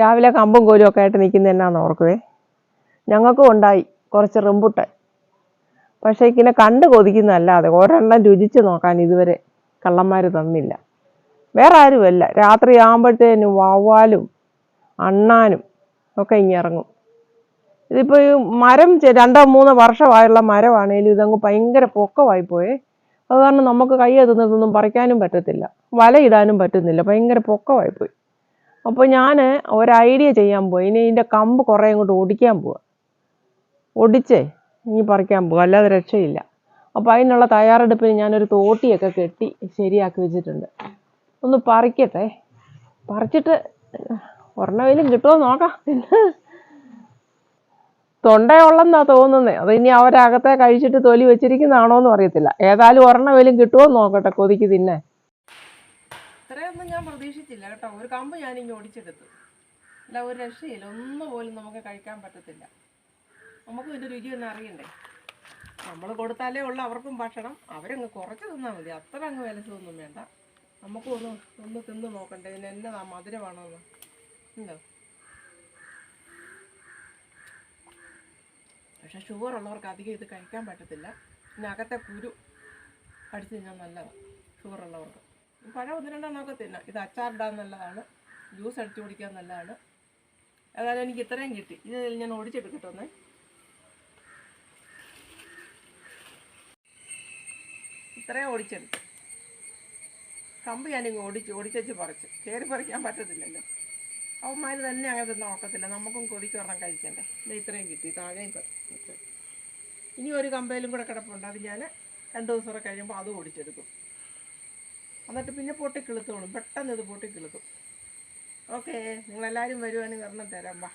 രാവിലെ കമ്പും കോലും ഒക്കെ ആയിട്ട് നിൽക്കുന്ന എന്നാന്ന് ഓർക്കുവേ. ഞങ്ങൾക്കും ഉണ്ടായി കുറച്ച് റിമ്പുട്ട് പക്ഷേ ഇങ്ങനെ കണ്ട് കൊതിക്കുന്നതല്ലാതെ ഒരെണ്ണം രുചിച്ച് നോക്കാൻ ഇതുവരെ കള്ളന്മാർ തന്നില്ല. വേറെ ആരുമല്ല. രാത്രി ആകുമ്പോഴത്തേനും വവ്വാലും അണ്ണാനും ഒക്കെ ഇങ്ങിറങ്ങും ഇതിപ്പോൾ ഈ മരം രണ്ടോ മൂന്നോ വർഷമായുള്ള മരമാണേലും ഇതങ്ങ് ഭയങ്കര പൊക്കമായി പോയേ. അത് കാരണം നമുക്ക് കൈ എത്തുന്നതൊന്നും പറിക്കാനും പറ്റത്തില്ല. ഇടാനും പറ്റുന്നില്ല. ഭയങ്കര പൊക്കമായി പോയി. അപ്പോൾ ഞാൻ ഒരു ഐഡിയ ചെയ്യാൻ പോയി ഇനി ഇതിന്റെ കമ്പ് കുറേ ഇങ്ങോട്ട് ഒടിക്കാൻ പോവുക ഒടിച്ചേ ഇനി പറിക്കാൻ പോകും അല്ലാതെ രക്ഷയില്ല. അപ്പോൾ അതിനുള്ള തയ്യാറെടുപ്പിന് ഞാനൊരു തോട്ടിയൊക്കെ കെട്ടി ശരിയാക്കി വെച്ചിട്ടുണ്ട്. ഒന്ന് പറിക്കട്ടെ. പറിച്ചിട്ട് ഒരെണ്ണമെങ്കിലും കിട്ടുമോ നോക്കാം. തൊണ്ടയുള്ളെന്നാ തോന്നുന്നത് അത് ഇനി അവരകത്തെ കഴിച്ചിട്ട് തൊലി വെച്ചിരിക്കുന്നതാണോ എന്ന് അറിയത്തില്ല. ഏതായാലും ഒരെണ്ണമെങ്കിലും കിട്ടുമോ നോക്കട്ടെ കൊതിക്ക് തിന്നെ ഇത്രയൊന്നും ഞാൻ പ്രതീക്ഷിച്ചില്ല കേട്ടോ. ഒരു കമ്പ് ഞാൻ ഇങ്ങനെ ഓടിച്ചെടുത്തു. അല്ല ഒരു രക്ഷയില്ല. ഒന്നും പോലും നമുക്ക് കഴിക്കാൻ പറ്റത്തില്ല. നമുക്ക് ഇതിന്റെ രുചി ഒന്നും അറിയണ്ടേ? നമ്മൾ കൊടുത്താലേ ഉള്ളൂ അവർക്കും ഭക്ഷണം. അവരങ്ങ് കുറച്ച് തിന്നാൽ മതി. അത്ര അങ്ങ് വിലസൊന്നും വേണ്ട. നമുക്കും ഒന്ന് ഒന്ന് തിന്ന് നോക്കണ്ടേ? ഇതിന് എന്നതാ മധുരമാണോ എന്ന് ഉണ്ടോ? പക്ഷെ ഷുഗർ ഉള്ളവർക്ക് അധികം ഇത് കഴിക്കാൻ പറ്റത്തില്ല. പിന്നെ അകത്തെ കുരു അടിച്ച് കഴിഞ്ഞാൽ നല്ലതാണ് ഷുഗർ ഉള്ളവർക്ക്. പഴം ഒന്ന് രണ്ടെണ്ണമൊക്കെ തിന്നാം. ഇത് അച്ചാറിടാൻ നല്ലതാണ് ജ്യൂസ് അടിച്ചു കുടിക്കാൻ നല്ലതാണ്. ഏതായാലും എനിക്ക് ഇത്രയും കിട്ടി. ഇത് ഞാൻ ഓടിച്ചെടുക്കട്ടെ ഒന്ന്. ഇത്രയും ഓടിച്ചെടുത്തു കമ്പ് ഞാനിങ്ങ് ഓടിച്ച് ഓടിച്ചെച്ച് പറിച്ചു. കയറി പറിക്കാൻ പറ്റത്തില്ലല്ലോ. അവന്മാർ തന്നെ അങ്ങനെ നോക്കത്തില്ല നമുക്കും കൊതിക്ക് ഒരെണ്ണം കഴിക്കണ്ടേ. ഇത് ഇത്രയും കിട്ടി. താഴെയും. ഇനി ഒരു കമ്പയിലും കൂടെ കിടപ്പുണ്ട്. അത് ഞാൻ രണ്ട് ദിവസം കൂടെ കഴിയുമ്പോൾ അത് ഓടിച്ചെടുക്കും എന്നിട്ട് പിന്നെ പൊട്ടിക്കിളുത്തോളും പെട്ടെന്ന് ഇത് പൊട്ടിക്കിളുക്കും ഓക്കെ നിങ്ങളെല്ലാവരും വരുവാണെങ്കിൽ ഒരെണ്ണം തരാം വാ.